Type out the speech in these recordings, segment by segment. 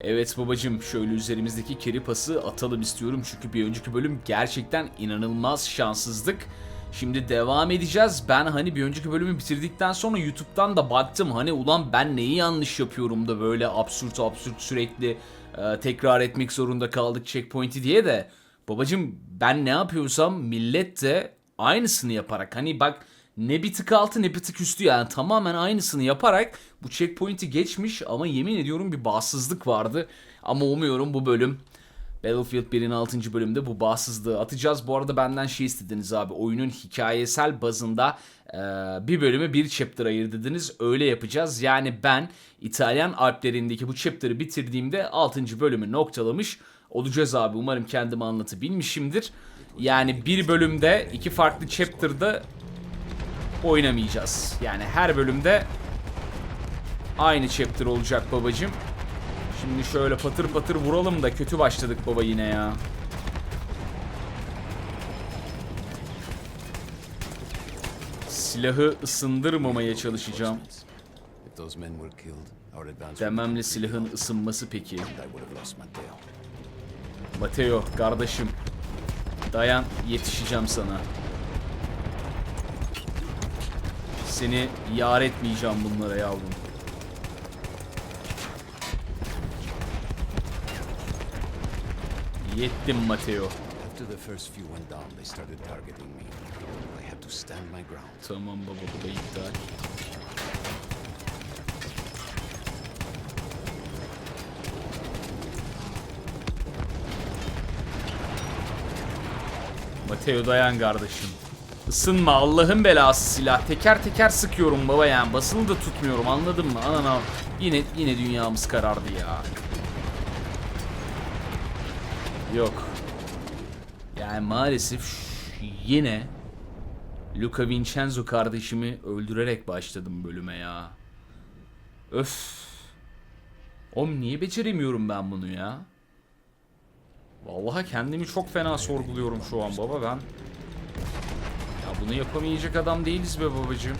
Evet babacım şöyle üzerimizdeki keri pası atalım istiyorum çünkü bir önceki bölüm gerçekten inanılmaz şanssızdık. Şimdi devam edeceğiz. Ben hani bir önceki bölümü bitirdikten sonra YouTube'dan da baktım. Hani ulan ben neyi yanlış yapıyorum da böyle absürt absürt sürekli e, tekrar etmek zorunda kaldık checkpoint'i diye de. Babacım ben ne yapıyorsam millet de aynısını yaparak hani bak ne bir tık altı ne bir tık üstü yani tamamen aynısını yaparak bu checkpoint'i geçmiş ama yemin ediyorum bir bağımsızlık vardı. Ama umuyorum bu bölüm Battlefield 1'in 6. bölümde bu bağımsızlığı atacağız. Bu arada benden şey istediniz abi oyunun hikayesel bazında e, bir bölümü bir chapter ayır dediniz. Öyle yapacağız. Yani ben İtalyan Alplerindeki bu chapter'ı bitirdiğimde 6. bölümü noktalamış olacağız abi. Umarım kendimi anlatabilmişimdir. Yani bir bölümde iki farklı chapter'da oynamayacağız. Yani her bölümde aynı chapter olacak babacım. Şimdi şöyle patır patır vuralım da kötü başladık baba yine ya. Silahı ısındırmamaya çalışacağım. Dememle silahın ısınması peki. Mateo kardeşim. Dayan yetişeceğim sana. Seni yar etmeyeceğim bunlara yavrum. Yettim Mateo. After the first few went down, they started targeting me. I had to stand my ground. Tamam baba bu da iptal. Mateo dayan kardeşim. Isınma Allah'ın belası silah. Teker teker sıkıyorum baba yani. Basılı da tutmuyorum anladın mı? Anana yine yine dünyamız karardı ya. Yok. Yani maalesef yine Luca Vincenzo kardeşimi öldürerek başladım bölüme ya. Öf. Oğlum niye beceremiyorum ben bunu ya? Vallahi kendimi çok fena sorguluyorum şu an baba ben. Bunu yapamayacak adam değiliz be babacığım.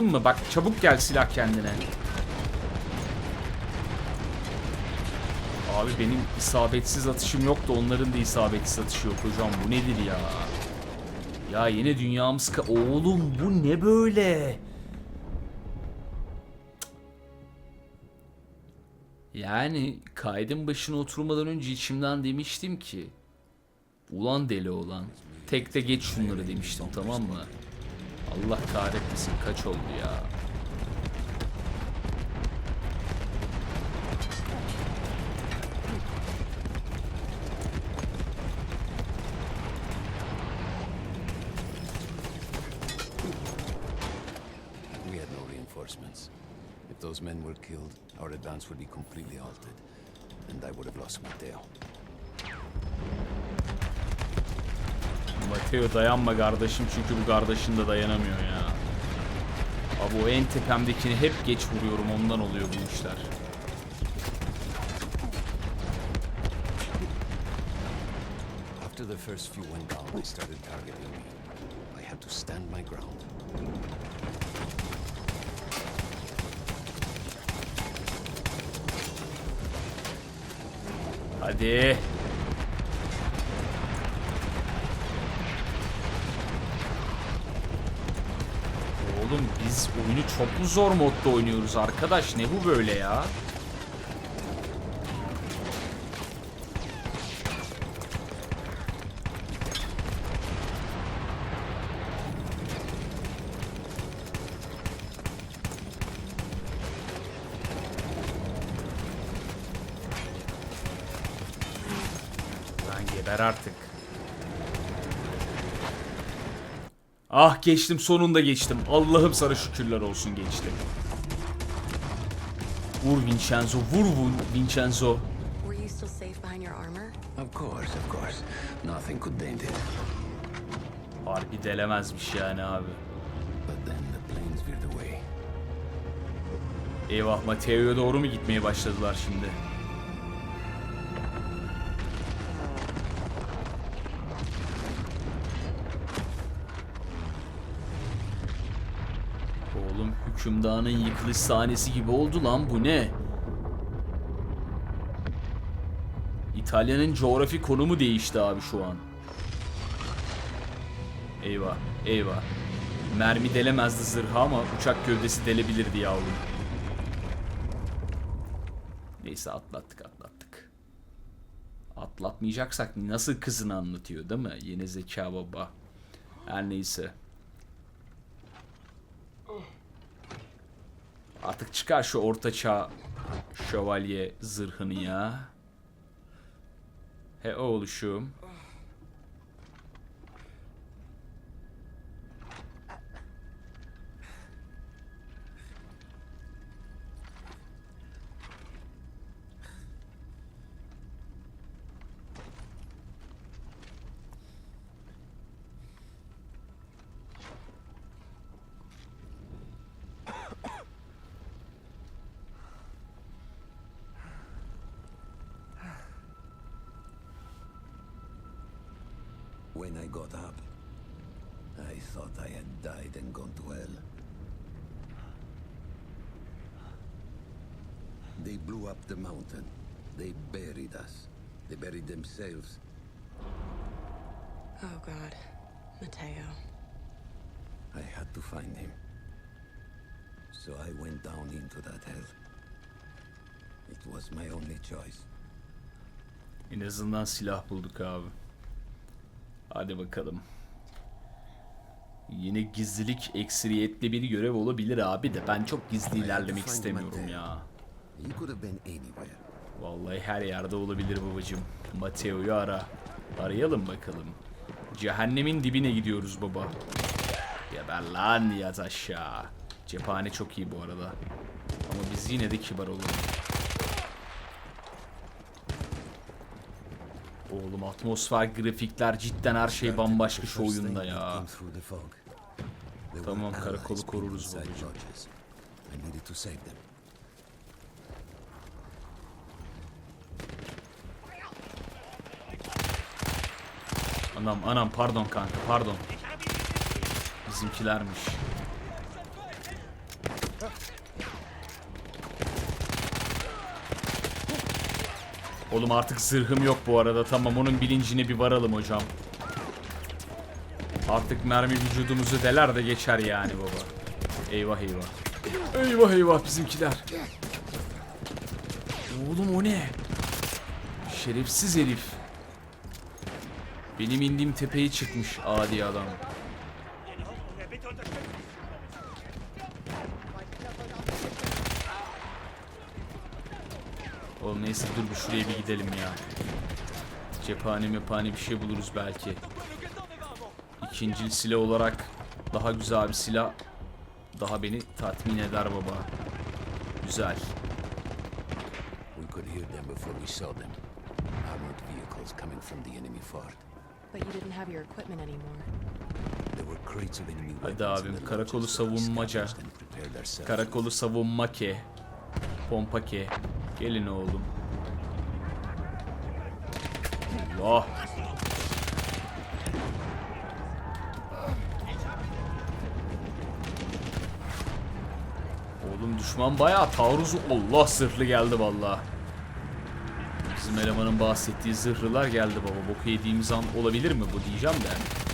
Mı? Bak çabuk gel silah kendine. Abi benim isabetsiz atışım yok da onların da isabetsiz atışı yok hocam. Bu nedir ya? Ya yine dünyamız. Oğlum bu ne böyle? Yani kaydın başına oturmadan önce içimden demiştim ki Ulan deli olan Tekte geç şunları demiştim tamam mı? Allah kahretmesin kaç oldu ya? We had no reinforcements. If those men were killed, our advance would be completely halted, and I would have lost Mateo. Mateo dayanma kardeşim çünkü bu kardeşin de dayanamıyor ya. Abi o en tepemdekini hep geç vuruyorum ondan oluyor bu işler. After the first few went down, they started targeting me. I had to stand my ground. Hadi. Oğlum biz oyunu çok mu zor modda oynuyoruz arkadaş? Ne bu böyle ya? Ah geçtim sonunda geçtim. Allah'ım sana şükürler olsun geçtim. Vur Vincenzo, vur vur Vincenzo. Were you still safe behind your armor? Of course, of course. Nothing could dent it. Harbi delemezmiş yani abi. But then the planes veered away. Eyvah Mateo'ya doğru mu gitmeye başladılar şimdi? Hüşüm Dağı'nın yıkılış sahnesi gibi oldu lan bu ne? İtalya'nın coğrafi konumu değişti abi şu an. Eyvah, eyvah. Mermi delemezdi zırha ama uçak gövdesi delebilirdi yavrum. Neyse atlattık atlattık. Atlatmayacaksak nasıl kızını anlatıyor değil mi? Yeni zeka baba. Her neyse. Artık çıkar şu ortaçağ şövalye zırhını ya. He oğluşum. Thought I had died and gone to hell. They blew up the mountain. They buried us. They buried themselves. Oh, God. Mateo. I had to find him. So I went down into that hell. It was my only choice. En azından silah bulduk abi. Hadi bakalım. Yine gizlilik ekseriyetli bir görev olabilir abi de ben çok gizli ilerlemek istemiyorum ya. Vallahi her yerde olabilir babacım. Mateo'yu ara. Arayalım bakalım. Cehennemin dibine gidiyoruz baba. Geber lan yat aşağı. Cephane çok iyi bu arada. Ama biz yine de kibar olalım. Oğlum atmosfer, grafikler cidden her şey bambaşka şu oyunda ya. Tamam, karakolu koruruz babacığım. Anam anam pardon kanka pardon. Bizimkilermiş. Oğlum artık zırhım yok bu arada. Tamam onun bilincine bir varalım hocam. Artık mermi vücudumuzu deler de geçer yani baba. Eyvah eyvah. Eyvah eyvah bizimkiler. Oğlum o ne? Şerefsiz herif. Benim indiğim tepeye çıkmış adi adam. Oğlum neyse dur bir şuraya bir gidelim ya. Cephane mephane bir şey buluruz belki. İkinci silah olarak daha güzel bir silah daha beni tatmin eder baba. Güzel. We could hear them before we saw them. Armored vehicles coming from the enemy fort. But you didn't have your equipment anymore. There were crates of enemy Hadi abim, karakolu savunmaca. Karakolu savunma ke. Pompa ke. Gelin oğlum. Allah. Oğlum düşman bayağı taarruzu. Allah zırhlı geldi valla. Bizim elemanın bahsettiği zırhlılar geldi baba. Boku yediğimiz an olabilir mi bu diyeceğim de.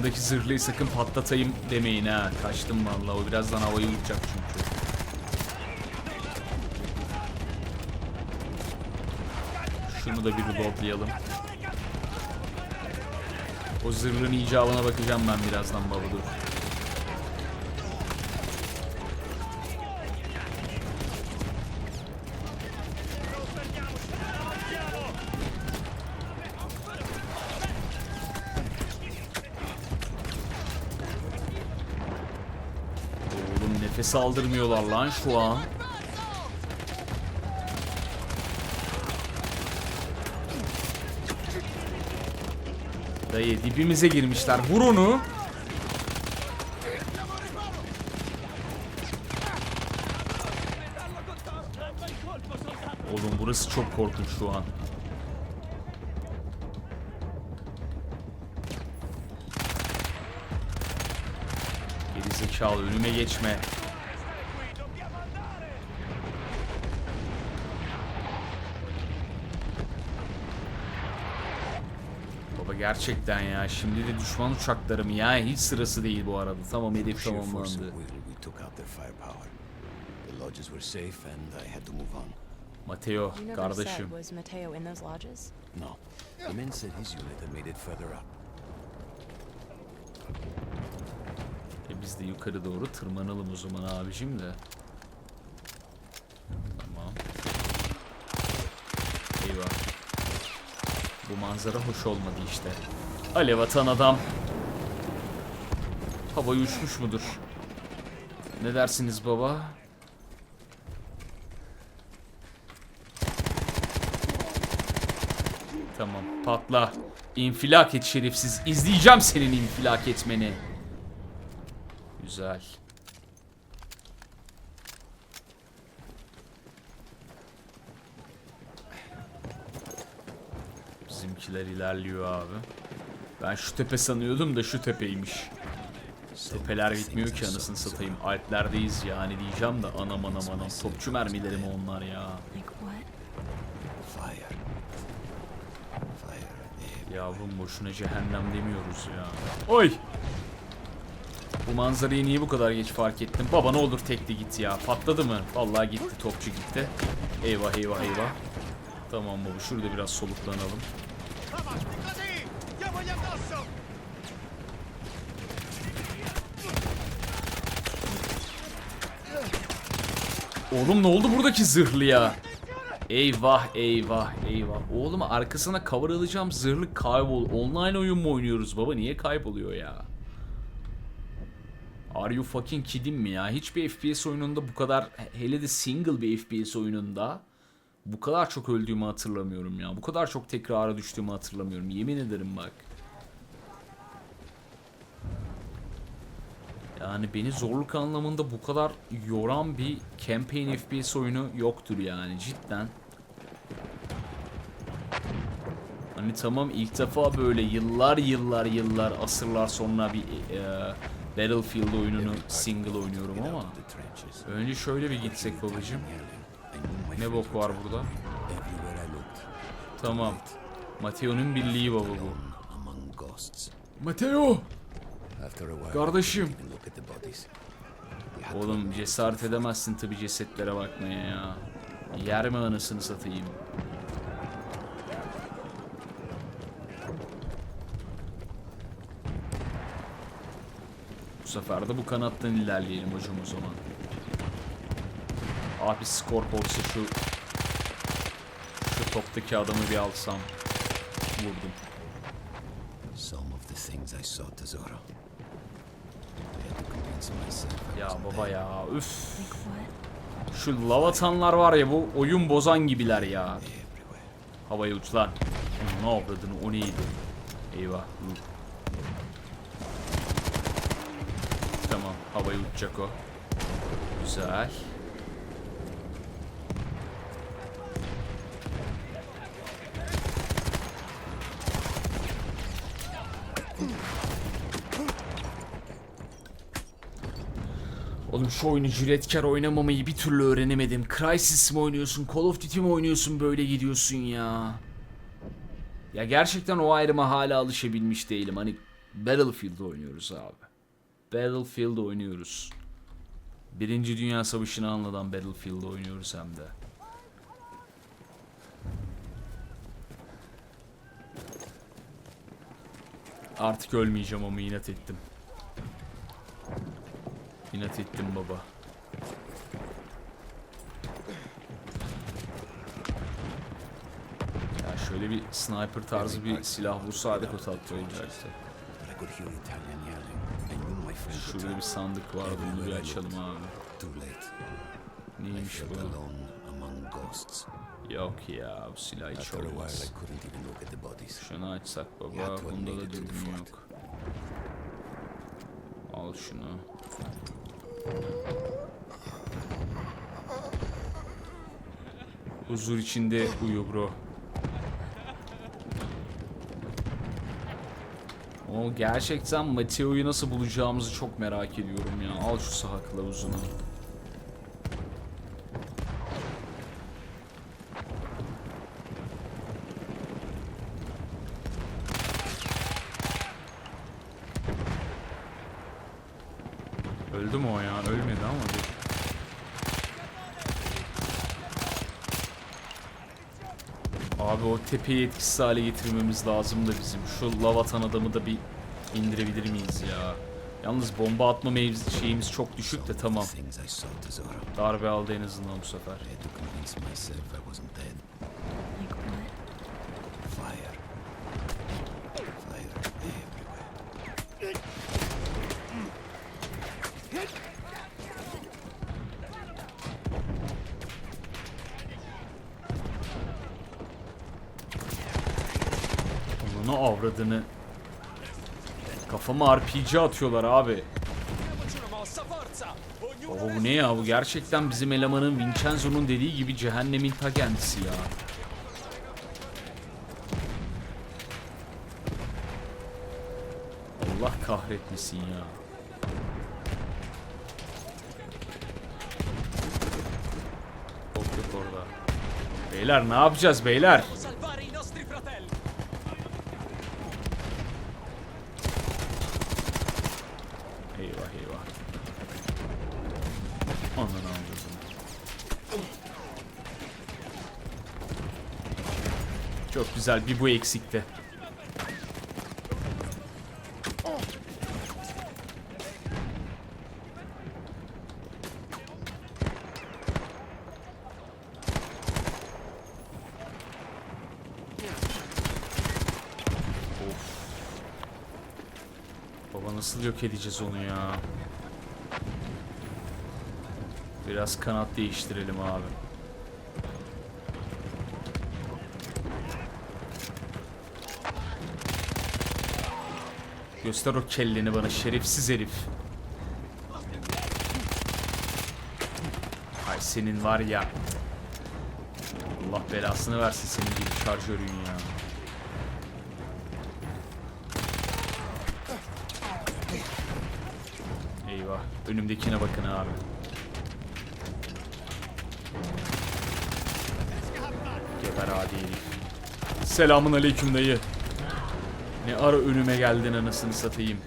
Yanımdaki zırhlıyı sakın patlatayım demeyin ha. Kaçtım vallahi o birazdan havayı uçacak çünkü. Şunu da bir reloadlayalım. O zırhın icabına bakacağım ben birazdan baba dur. Oğlum nefes aldırmıyorlar lan şu an. Dayı dibimize girmişler. Vur onu. Oğlum burası çok korkunç şu an. Geri zekalı önüme geçme. Gerçekten ya şimdi de düşman uçakları mı ya hiç sırası değil bu arada. Tamam hedef tamamlandı. of will, we took out their firepower. The lodges were safe and I had to move on. Mateo kardeşim. No. The men said his unit had made it further up. E biz de yukarı doğru tırmanalım o zaman abicim de. Tamam. Eyvah. Bu manzara hoş olmadı işte. Alev atan adam. Havaya uçmuş mudur? Ne dersiniz baba? Tamam patla. İnfilak et şerefsiz. İzleyeceğim senin infilak etmeni. Güzel. Bizimkiler ilerliyor abi. Ben şu tepe sanıyordum da şu tepeymiş. Tepeler bitmiyor ki anasını satayım. Alplerdeyiz yani diyeceğim de anam anam anam. Topçu mermileri mi onlar ya? Yavrum boşuna cehennem demiyoruz ya. Oy! Bu manzarayı niye bu kadar geç fark ettim? Baba ne olur tekli git ya. Patladı mı? Vallahi gitti topçu gitti. Eyvah eyvah eyvah. Tamam baba şurada biraz soluklanalım. Oğlum ne oldu buradaki zırhlıya? Eyvah eyvah eyvah. Oğlum arkasına cover alacağım zırhlı kaybol. Online oyun mu oynuyoruz baba? Niye kayboluyor ya? Are you fucking kidding mi ya? Hiçbir FPS oyununda bu kadar hele de single bir FPS oyununda bu kadar çok öldüğümü hatırlamıyorum ya. Bu kadar çok tekrara düştüğümü hatırlamıyorum. Yemin ederim bak. Yani beni zorluk anlamında bu kadar yoran bir campaign FPS oyunu yoktur yani cidden. Hani tamam ilk defa böyle yıllar yıllar yıllar asırlar sonra bir e, Battlefield oyununu single oynuyorum ama önce şöyle bir gitsek babacım. Ne bok var burada? Tamam. Mateo'nun birliği baba bu. Mateo! After a while, Kardeşim. Oğlum cesaret edemezsin tabi cesetlere bakmaya ya. Yer mi anasını satayım? Bu sefer de bu kanattan ilerleyelim hocam o zaman. Abi skor olsa şu şu toptaki adamı bir alsam. Vurdum. Some of the things I saw, Tesoro. I had to convince myself I Ya baba ya üf. Şu lavatanlar var ya bu oyun bozan gibiler ya. Havaya uç lan. Ne avradını o neydi? Eyvah. Tamam havaya uçacak o. Güzel. Oğlum şu oyunu cüretkar oynamamayı bir türlü öğrenemedim. Crysis mi oynuyorsun, Call of Duty mi oynuyorsun böyle gidiyorsun ya. Ya gerçekten o ayrıma hala alışabilmiş değilim. Hani Battlefield oynuyoruz abi. Battlefield oynuyoruz. Birinci Dünya Savaşı'nı anlatan Battlefield oynuyoruz hem de. Artık ölmeyeceğim ama inat ettim. İnat ettim baba. Ya şöyle bir sniper tarzı bir silah bulsaydık o tatlı olacaktı. Şurada bir sandık vardı bunu bir açalım abi. Neymiş bu? Yok ya bu silah hiç olmaz. Şunu açsak baba bunda da fort. yok. Al şunu. Huzur içinde uyu bro. O gerçekten Mateo'yu nasıl bulacağımızı çok merak ediyorum ya. Al şu saha kılavuzunu. Öldü mü o ya? Ölmedi ama bir. Abi o tepeyi etkisiz hale getirmemiz lazım da bizim. Şu lavatan adamı da bir indirebilir miyiz ya? Yalnız bomba atma şeyimiz çok düşük de tamam. Darbe aldı en azından bu sefer. I had to convince myself I wasn't dead. Like what? Fire. Fire everywhere. Onu avradını. Kafama RPG atıyorlar abi. Baba bu ne ya? Bu gerçekten bizim elemanın Vincenzo'nun dediği gibi cehennemin ta kendisi ya. Allah kahretmesin ya. Yok yok. Beyler ne yapacağız beyler? Eyvah eyvah. Aman avradım. Çok güzel bir bu eksikti. Of. Baba nasıl yok edeceğiz onu ya? Biraz kanat değiştirelim abi. Göster o kelleni bana şerefsiz herif. Ay senin var ya. Allah belasını versin senin gibi şarjörün ya. Eyvah. Önümdekine bakın abi. Geber adi herif. Selamun aleyküm dayı. Ne ara önüme geldin anasını satayım.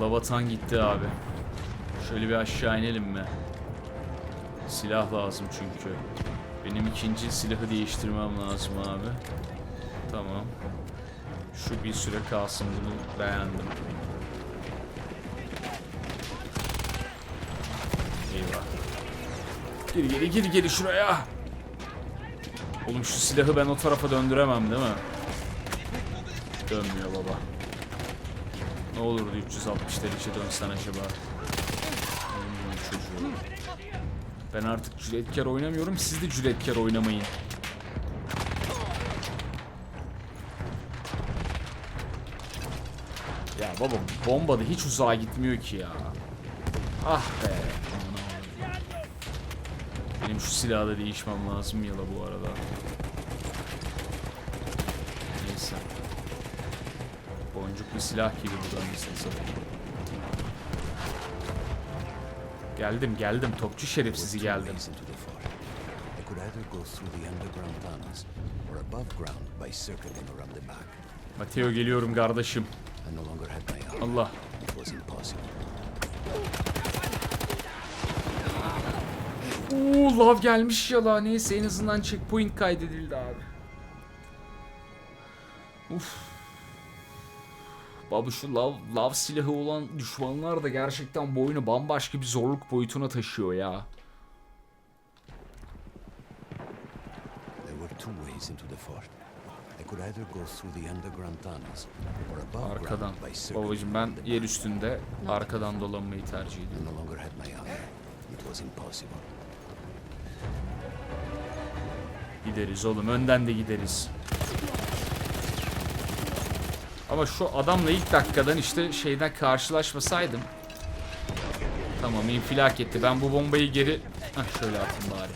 Lavatan gitti abi. Şöyle bir aşağı inelim mi? Silah lazım çünkü. Benim ikinci silahı değiştirmem lazım abi. Tamam. Şu bir süre kalsın bunu beğendim. Eyvah. Gir geri gir geri şuraya. Oğlum şu silahı ben o tarafa döndüremem değil mi? Dönmüyor baba. Ne olurdu 360 derece dönsen acaba? Çocuğu. Ben artık cüretkar oynamıyorum. Siz de cüretkar oynamayın. Ya baba bomba da hiç uzağa gitmiyor ki ya. Ah be. Benim şu silahı da değişmem lazım yala bu arada. Neyse. Boncuklu silah gibi buradan satayım. Geldim geldim topçu şerefsizi geldim. Mateo geliyorum kardeşim. Allah. Uuu lav gelmiş ya la neyse en azından checkpoint kaydedildi abi. Uf. Baba şu lav, lav silahı olan düşmanlar da gerçekten bu oyunu bambaşka bir zorluk boyutuna taşıyor ya. There were two ways into the fort. I could either go through the underground tunnels or above Arkadan. Babacım ben yer üstünde arkadan dolanmayı tercih ediyorum. Gideriz oğlum önden de gideriz. Ama şu adamla ilk dakikadan işte şeyden karşılaşmasaydım Tamam infilak etti. Ben bu bombayı geri... Hah şöyle atayım bari.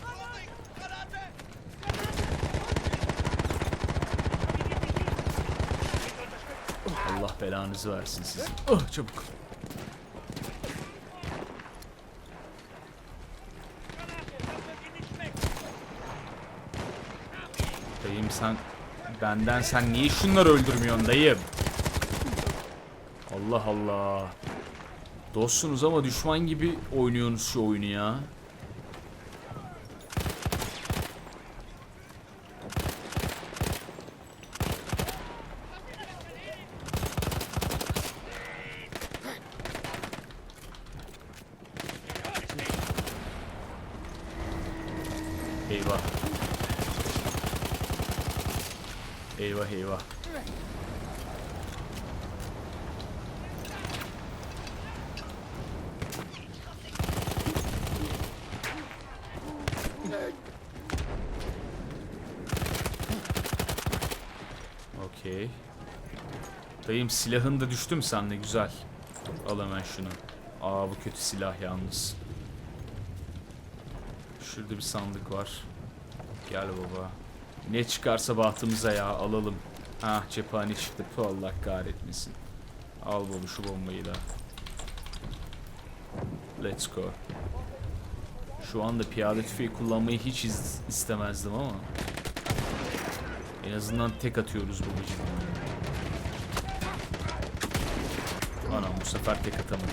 Allah belanızı versin sizin. Oh çabuk. Dayım sen benden sen niye şunları öldürmüyorsun dayım? Allah Allah. Dostsunuz ama düşman gibi oynuyorsunuz şu oyunu ya. Eyvah. Eyvah eyvah. Okey. Dayım silahın da düştü mü sende güzel. Al hemen şunu. Aa bu kötü silah yalnız. Şurada bir sandık var. Gel baba. Ne çıkarsa bahtımıza ya alalım. Ah cephane çıktı. Allah kahretmesin. Al baba şu bombayı da. Let's go. Şu anda piyade tüfeği kullanmayı hiç istemezdim ama. En azından tek atıyoruz babacığım. Anam bu sefer tek atamadım.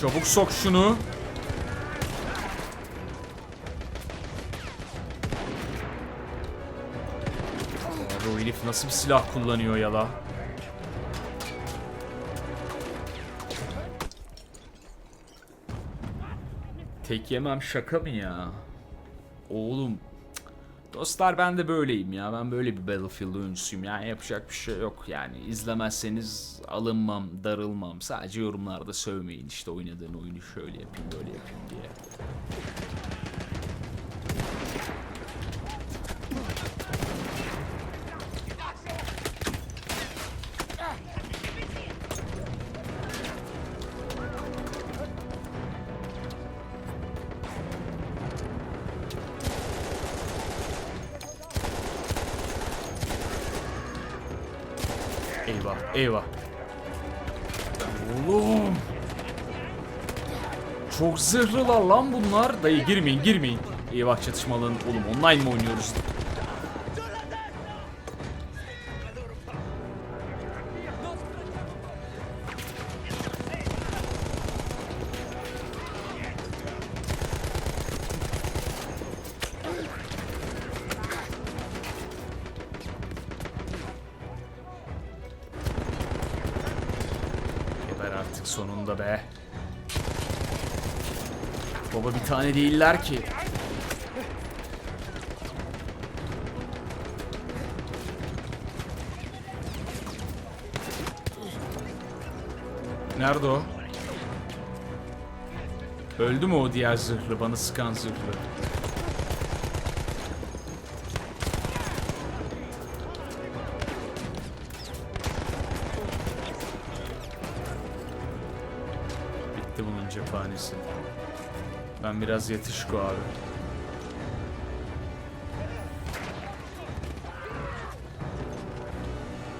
Çabuk sok şunu. Abi o herif nasıl bir silah kullanıyor ya la? Tek yemem şaka mı ya? Oğlum. Dostlar ben de böyleyim ya. Ben böyle bir Battlefield oyuncusuyum. Yani yapacak bir şey yok yani. İzlemezseniz alınmam, darılmam. Sadece yorumlarda sövmeyin işte oynadığın oyunu şöyle yapayım, böyle yapayım diye. Zırhlılar lan bunlar. Dayı girmeyin, girmeyin. Eyvah çatışmaların. Oğlum online mi oynuyoruz? Tane değiller ki. Nerede o? Öldü mü o diğer zırhlı, bana sıkan zırhlı? Bitti bunun cephanesi. Ben biraz yatışko abi.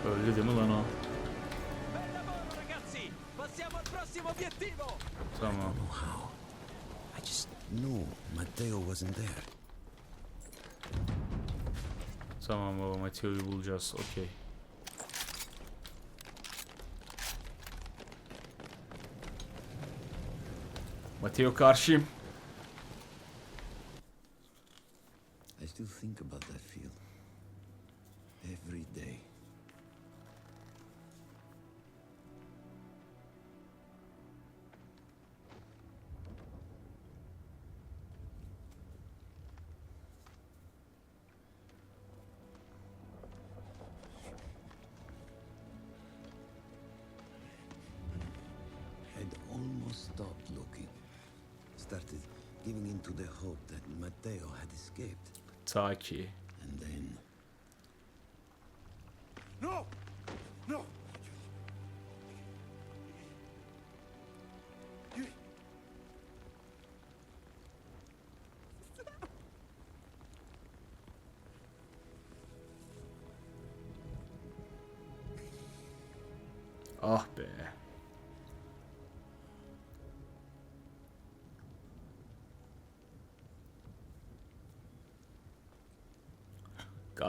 Öldü değil mi lan o? Tamam. I just knew Matteo wasn't there. Tamam baba Mateo'yu bulacağız. Okey. Mateo karşıyım. Still think about that field. Every day. I'd almost stopped looking. Started giving in to the hope that Matteo had escaped. Ta ki. And then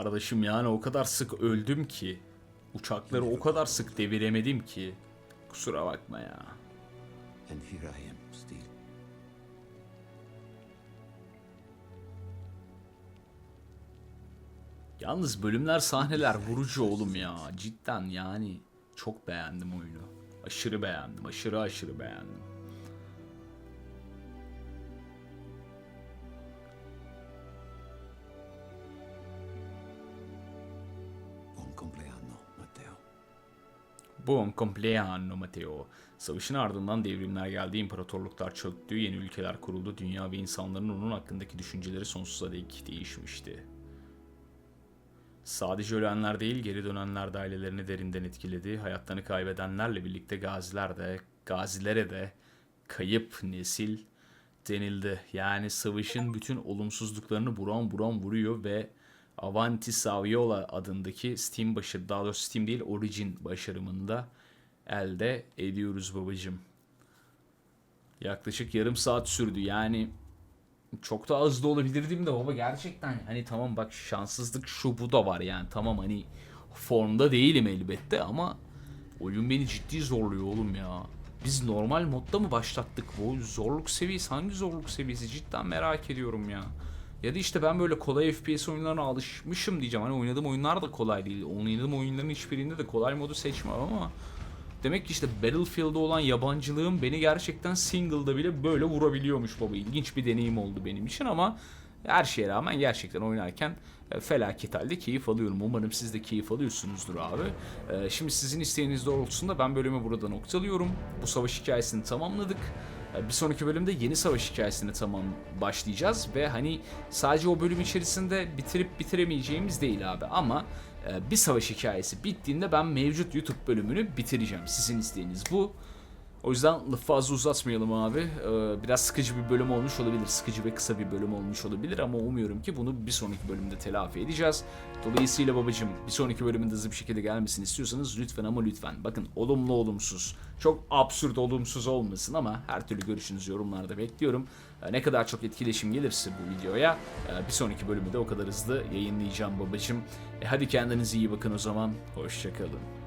Kardeşim yani o kadar sık öldüm ki. Uçakları o kadar sık deviremedim ki. Kusura bakma ya. And here I am, still. Yalnız bölümler sahneler vurucu oğlum ya. Cidden yani çok beğendim oyunu. Aşırı beğendim. Aşırı aşırı beğendim. Buon compleanno Matteo. Savaşın ardından devrimler geldi, imparatorluklar çöktü, yeni ülkeler kuruldu, dünya ve insanların onun hakkındaki düşünceleri sonsuza dek değişmişti. Sadece ölenler değil, geri dönenler de ailelerini derinden etkiledi. Hayatlarını kaybedenlerle birlikte gaziler de, gazilere de kayıp nesil denildi. Yani savaşın bütün olumsuzluklarını buram buram vuruyor ve Avanti Saviola adındaki Steam başarı, daha doğrusu Steam değil Origin başarımında elde ediyoruz babacım. Yaklaşık yarım saat sürdü yani çok da az da olabilirdim de baba gerçekten hani tamam bak şanssızlık şu bu da var yani tamam hani formda değilim elbette ama oyun beni ciddi zorluyor oğlum ya. Biz normal modda mı başlattık bu zorluk seviyesi hangi zorluk seviyesi cidden merak ediyorum ya. Ya da işte ben böyle kolay FPS oyunlarına alışmışım diyeceğim. Hani oynadığım oyunlar da kolay değil. Oynadığım oyunların hiçbirinde de kolay modu seçmem ama Demek ki işte Battlefield'da olan yabancılığım beni gerçekten single'da bile böyle vurabiliyormuş baba. İlginç bir deneyim oldu benim için ama her şeye rağmen gerçekten oynarken felaket halde keyif alıyorum. Umarım siz de keyif alıyorsunuzdur abi. E, Şimdi sizin isteğiniz doğrultusunda ben bölümü burada noktalıyorum. Bu savaş hikayesini tamamladık. E, Bir sonraki bölümde yeni savaş hikayesine tamam başlayacağız ve hani sadece o bölüm içerisinde bitirip bitiremeyeceğimiz değil abi ama e, bir savaş hikayesi bittiğinde ben mevcut YouTube bölümünü bitireceğim. Sizin isteğiniz bu. O yüzden fazla uzatmayalım abi. Ee, Biraz sıkıcı bir bölüm olmuş olabilir. Sıkıcı ve kısa bir bölüm olmuş olabilir ama umuyorum ki bunu bir sonraki bölümde telafi edeceğiz. Dolayısıyla babacım bir sonraki bölümün hızlı bir şekilde gelmesini istiyorsanız lütfen ama lütfen. Bakın olumlu olumsuz. Çok absürt olumsuz olmasın ama her türlü görüşünüzü yorumlarda bekliyorum. Ee, Ne kadar çok etkileşim gelirse bu videoya e, bir sonraki bölümü de o kadar hızlı yayınlayacağım babacım. E, Hadi kendinize iyi bakın o zaman. Hoşçakalın.